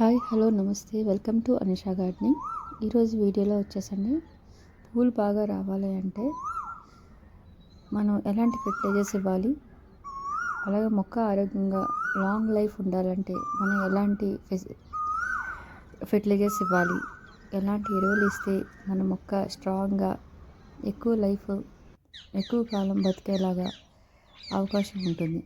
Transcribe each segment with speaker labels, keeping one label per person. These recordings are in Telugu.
Speaker 1: హాయ్ హలో నమస్తే. Welcome to Anisha gardening. ఈరోజు వీడియోలో వచ్చేసండి. పూలు బాగా రావాలి అంటే మనం ఎలాంటి ఫెర్టిలైజర్స్ ఇవ్వాలి? అలాగే మొక్క ఆరోగ్యంగా లాంగ్ లైఫ్ ఉండాలంటే మనం ఎలాంటి ఫెర్టిలైజర్స్ ఇవ్వాలి? ఎలాంటి ఎరువులు ఇస్తే మన మొక్క స్ట్రాంగ్గా ఎక్కువ లైఫ్ ఎక్కువ కాలం బతికేలాగా అవకాశం ఉంటుంది.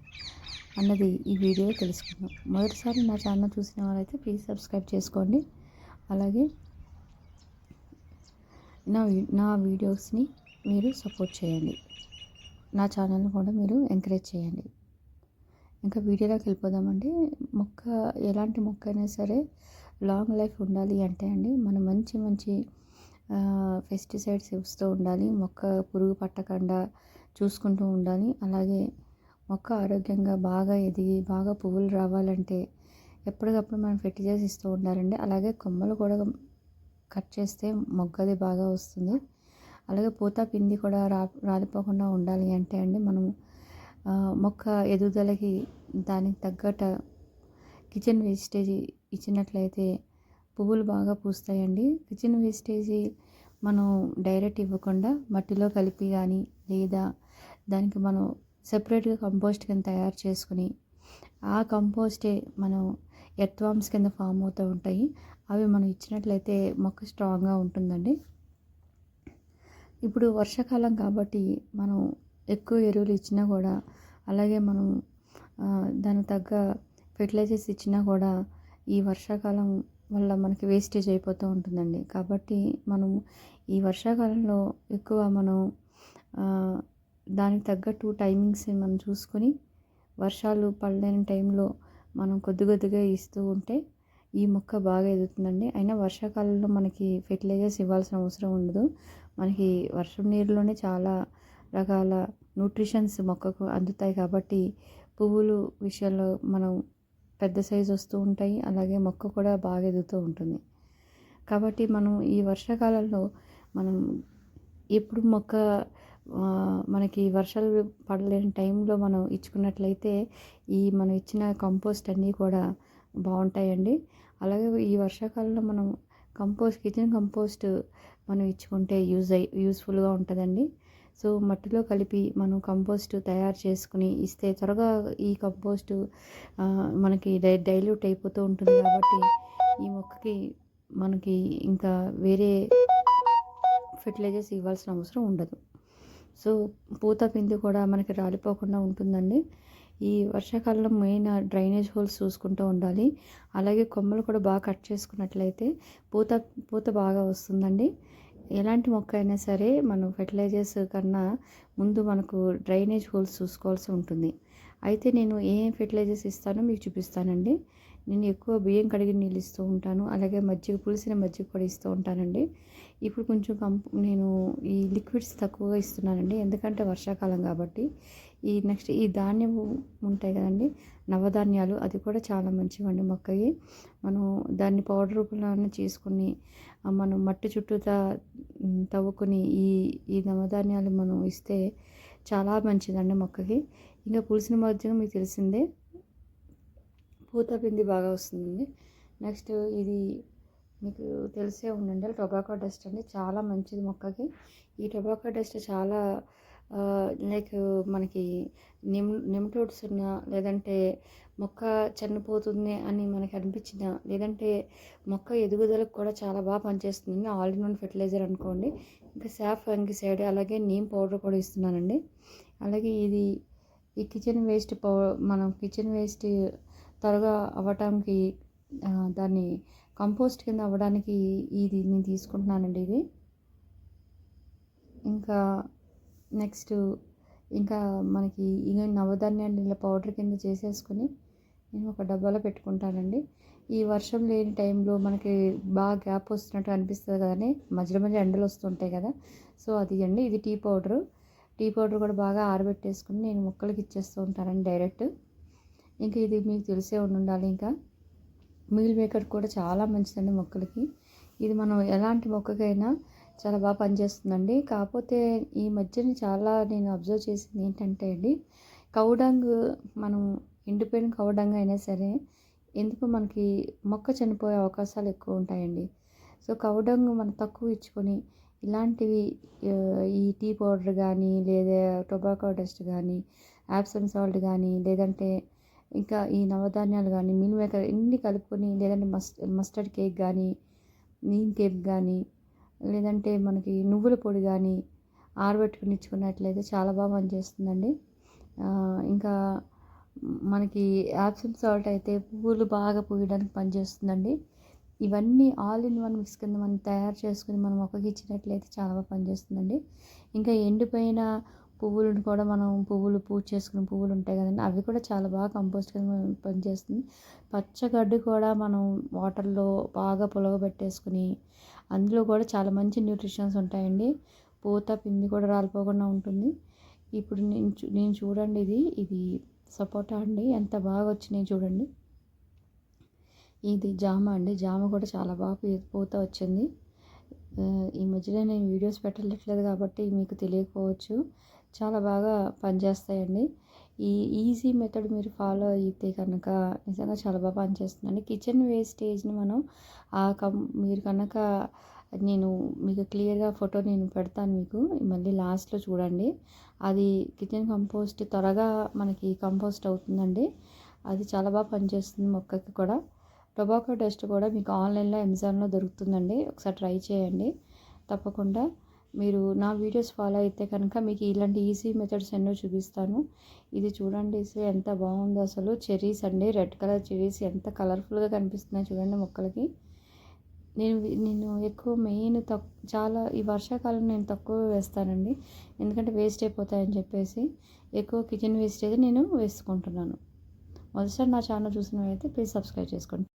Speaker 1: అన్నది ఈ వీడియో తెలుసుకుందాం. మొదటిసారి నా ఛానల్ చూసిన వాళ్ళైతే ప్లీజ్ సబ్స్క్రైబ్ చేసుకోండి. అలాగే నా నా వీడియోస్ని మీరు సపోర్ట్ చేయండి. నా ఛానల్ని కూడా మీరు ఎంకరేజ్ చేయండి. ఇంకా వీడియోలోకి వెళ్ళిపోదామండి మొక్క ఎలాంటి మొక్క అయినా సరే లాంగ్ లైఫ్ ఉండాలి అంటే అండి మనం మంచి మంచి పెస్టిసైడ్స్ ఇస్తూ ఉండాలి మొక్క పురుగు పట్టకుండా చూసుకుంటూ ఉండాలి. అలాగే మొక్క ఆరోగ్యంగా బాగా ఎదిగి బాగా పువ్వులు రావాలంటే ఎప్పటికప్పుడు మనం ఫెర్టిలైజర్స్ ఇస్తూ ఉండాలండి. అలాగే కొమ్మలు కూడా కట్ చేస్తే మొగ్గది బాగా వస్తుంది. అలాగే పూత పిండి కూడా రా రాలిపోకుండా ఉండాలి అంటే అండి మనం మొక్క ఎదుగుదలకి దానికి తగ్గట్టు కిచెన్ వేస్టేజ్ ఇచ్చినట్లయితే పువ్వులు బాగా పూస్తాయండి. కిచెన్ వేస్టేజ్ మనం డైరెక్ట్ ఇవ్వకుండా మట్టిలో కలిపి కానీ లేదా దానికి మనం సెపరేట్గా కంపోస్ట్ కింద తయారు చేసుకుని ఆ కంపోస్టే మనం ఎర్త్వామ్స్ కింద ఫామ్ అవుతూ ఉంటాయి. అవి మనం ఇచ్చినట్లయితే మొక్క స్ట్రాంగ్గా ఉంటుందండి. ఇప్పుడు వర్షాకాలం కాబట్టి మనం ఎక్కువ ఎరువులు ఇచ్చినా కూడా అలాగే మనం దానికి తగ్గ ఫెర్టిలైజర్స్ ఇచ్చినా కూడా ఈ వర్షాకాలం వల్ల మనకి వేస్టేజ్ అయిపోతూ ఉంటుందండి. కాబట్టి మనం ఈ వర్షాకాలంలో ఎక్కువ మనం దానికి తగ్గట్టు టైమింగ్స్ మనం చూసుకొని వర్షాలు పడలేని టైంలో మనం కొద్ది కొద్దిగా ఇస్తూ ఉంటే ఈ మొక్క బాగా ఎదుగుతుందండి. అయినా వర్షాకాలంలో మనకి ఫెర్టిలైజర్స్ ఇవ్వాల్సిన అవసరం ఉండదు. మనకి వర్షం నీరులోనే చాలా రకాల న్యూట్రిషన్స్ మొక్కకు అందుతాయి కాబట్టి పువ్వులు విషయంలో మనం పెద్ద సైజు వస్తూ ఉంటాయి. అలాగే మొక్క కూడా బాగా ఎదుగుతూ ఉంటుంది. కాబట్టి మనం ఈ వర్షాకాలంలో మనం ఎప్పుడు మొక్క మనకి వర్షాలు పడలేని టైంలో మనం ఇచ్చుకున్నట్లయితే ఈ మనం ఇచ్చిన కంపోస్ట్ అన్నీ కూడా బాగుంటాయండి. అలాగే ఈ వర్షాకాలంలో మనం కంపోస్ట్ కిచెన్ కంపోస్ట్ మనం ఇచ్చుకుంటే యూజ్ అయి యూస్ఫుల్గా ఉంటుందండి. సో మట్టిలో కలిపి మనం కంపోస్ట్ తయారు చేసుకుని ఇస్తే త్వరగా ఈ కంపోస్ట్ మనకి డై డైల్యూట్ అయిపోతూ ఉంటుంది కాబట్టి ఈ మొక్కకి మనకి ఇంకా వేరే ఫెర్టిలైజర్స్ ఇవ్వాల్సిన అవసరం ఉండదు. సో పూత పిండి కూడా మనకి రాలిపోకుండా ఉంటుందండి. ఈ వర్షాకాలంలో మెయిన్ డ్రైనేజ్ హోల్స్ చూసుకుంటూ ఉండాలి. అలాగే కొమ్మలు కూడా బాగా కట్ చేసుకున్నట్లయితే పూత పూత బాగా వస్తుందండి. ఎలాంటి మొక్క అయినా సరే మనం ఫెర్టిలైజర్స్ కన్నా ముందు మనకు డ్రైనేజ్ హోల్స్ చూసుకోవాల్సి ఉంటుంది. అయితే నేను ఏ ఫెర్టిలైజర్స్ ఇస్తానో మీకు చూపిస్తానండి. నేను ఎక్కువ బియ్యం కడిగి నీళ్ళు ఇస్తూ ఉంటాను. అలాగే మజ్జిగ పులిసిన మజ్జిగ కూడా ఇస్తూ ఉంటానండి. ఇప్పుడు కొంచెం కంప్ నేను ఈ లిక్విడ్స్ తక్కువగా ఇస్తున్నానండి. ఎందుకంటే వర్షాకాలం కాబట్టి ఈ నెక్స్ట్ ఈ ధాన్యం ఉంటాయి కదండి నవధాన్యాలు అది కూడా చాలా మంచివండి మొక్కకి. మనం దాన్ని పౌడర్ రూపంలో చేసుకుని మనం మట్టి చుట్టూ తవ్వుకొని ఈ ఈ నవధాన్యాలు మనం ఇస్తే చాలా మంచిదండి మొక్కకి. ఇంకా పులిసిన మధ్య మీకు తెలిసిందే పూత పిండి బాగా వస్తుందండి. నెక్స్ట్ ఇది మీకు తెలిసే ఉండండి టొబాకో డస్ట్ అండి చాలా మంచిది మొక్కకి. ఈ టొబాకో డస్ట్ చాలా లైక్ మనకి నిమ్ నిమ్టోడ్స్ ఉన్నా లేదంటే మొక్క చనిపోతుంది అని మనకి అనిపించిన లేదంటే మొక్క ఎదుగుదలకు కూడా చాలా బాగా పనిచేస్తుంది ఆల్ ఇన్ వన్ ఫెర్టిలైజర్ అనుకోండి. ఇంకా సాఫ్ సైడ్ అలాగే నీమ్ పౌడర్ కూడా ఇస్తున్నానండి. అలాగే ఇది ఈ కిచెన్ వేస్ట్ పౌ మనం కిచెన్ వేస్ట్ త్వరగా అవ్వటానికి దాన్ని కంపోస్ట్ కింద అవ్వడానికి ఇది నేను తీసుకుంటున్నానండి ఇది. ఇంకా నెక్స్ట్ ఇంకా మనకి ఇక నవధాన్యాన్ని ఇలా పౌడర్ కింద చేసేసుకొని నేను ఒక డబ్బాలో పెట్టుకుంటానండి. ఈ వర్షం లేని టైంలో మనకి బాగా గ్యాప్ వస్తున్నట్టు అనిపిస్తుంది కదండి. మధ్యలో మధ్య ఎండలు వస్తుంటాయి కదా. సో అది అండి ఇది టీ పౌడరు. టీ పౌడర్ కూడా బాగా ఆరబెట్టేసుకుని నేను మొక్కలకి ఇచ్చేస్తూ ఉంటానండి డైరెక్ట్. ఇంకా ఇది మీకు తెలిసే ఉండాలి ఇంకా. మీల్ మేకర్ కూడా చాలా మంచిదండి మొక్కలకి. ఇది మనం ఎలాంటి మొక్కకైనా చాలా బాగా పనిచేస్తుందండి. కాకపోతే ఈ మధ్యన చాలా నేను అబ్జర్వ్ చేసింది ఏంటంటే అండి కౌడంగ్ మనం ఎండిపోయిన కౌడంగ్ అయినా సరే ఎందుకు మనకి మొక్క చనిపోయే అవకాశాలు ఎక్కువ ఉంటాయండి. సో కౌడంగ్ మనం తక్కువ ఇచ్చుకొని ఇలాంటివి ఈ టీ పౌడర్ కానీ లేదా టొబాకో డస్ట్ కానీ యాప్సమ్ సాల్ట్ కానీ లేదంటే ఇంకా ఈ నవధాన్యాలు కానీ మిల్ మేకర్ ఇన్ని కలుపుకొని లేదంటే మస్ మస్టర్డ్ కేక్ కానీ నీమ్ కేక్ కానీ లేదంటే మనకి నువ్వుల పొడి కానీ ఆరబెట్టుకుని ఇచ్చుకున్నట్లయితే చాలా బాగా పనిచేస్తుందండి. ఇంకా మనకి యాప్సమ్ సాల్ట్ అయితే పువ్వులు బాగా పూయడానికి పనిచేస్తుందండి. ఇవన్నీ ఆల్ ఇన్ వన్ మిక్స్ కింద మనం తయారు చేసుకుని మనం మొక్కకి ఇచ్చినట్లయితే చాలా బాగా పనిచేస్తుందండి. ఇంకా ఎండిపోయిన పువ్వులను కూడా మనం పువ్వులు పూజ చేసుకునే పువ్వులు ఉంటాయి కదండి. అవి కూడా చాలా బాగా కంపోస్ట్ కింద పనిచేస్తుంది. పచ్చగడ్డి కూడా మనం వాటర్లో బాగా పులగబెట్టేసుకుని అందులో కూడా చాలా మంచి న్యూట్రిషన్స్ ఉంటాయండి. పూత పిండి కూడా రాలిపోకుండా ఉంటుంది. ఇప్పుడు నేను నేను చూడండి ఇది. ఇది సపోటా అండి. ఎంత బాగా వచ్చినాయి చూడండి. ఇది జామ అండి. జామ కూడా చాలా బాగా పూత వచ్చింది. ఈ మధ్యలో నేను వీడియోస్ పెట్టట్లేదు కాబట్టి మీకు తెలియకపోవచ్చు. చాలా బాగా పనిచేస్తాయండి. ఈ ఈజీ మెథడ్ మీరు ఫాలో అయితే కనుక నిజంగా చాలా బాగా పనిచేస్తుందండి. కిచెన్ వేస్టేజ్ని మనం ఆ కం మీరు కనుక నేను మీకు క్లియర్గా ఫోటో నేను పెడతాను మీకు మళ్ళీ లాస్ట్లో చూడండి. అది కిచెన్ కంపోస్ట్ త్వరగా మనకి కంపోస్ట్ అవుతుందండి. అది చాలా బాగా పనిచేస్తుంది మొక్కకి కూడా. టొబాకో డస్ట్ కూడా మీకు ఆన్లైన్లో అమెజాన్లో దొరుకుతుందండి. ఒకసారి ట్రై చేయండి. తప్పకుండా మీరు నా వీడియోస్ ఫాలో అయితే కనుక మీకు ఇలాంటి ఈజీ మెథడ్స్ ఎన్నో చూపిస్తాను. ఇది చూడండి ఎంత బాగుందో అసలు. చెర్రీస్ అండి రెడ్ కలర్ చెర్రీస్ ఎంత కలర్ఫుల్గా కనిపిస్తున్నాయి చూడండి మొక్కలకి. నేను నేను ఎక్కువ మెయిన్ తక్ చాలా ఈ వర్షాకాలం నేను తక్కువ వేస్తానండి. ఎందుకంటే వేస్ట్ అయిపోతాయని చెప్పేసి ఎక్కువ కిచెన్ వేస్ట్ అయితే నేను వేసుకుంటున్నాను. మొదటిసారి నా ఛానల్ అయితే ప్లీజ్ సబ్స్క్రైబ్ చేసుకోండి.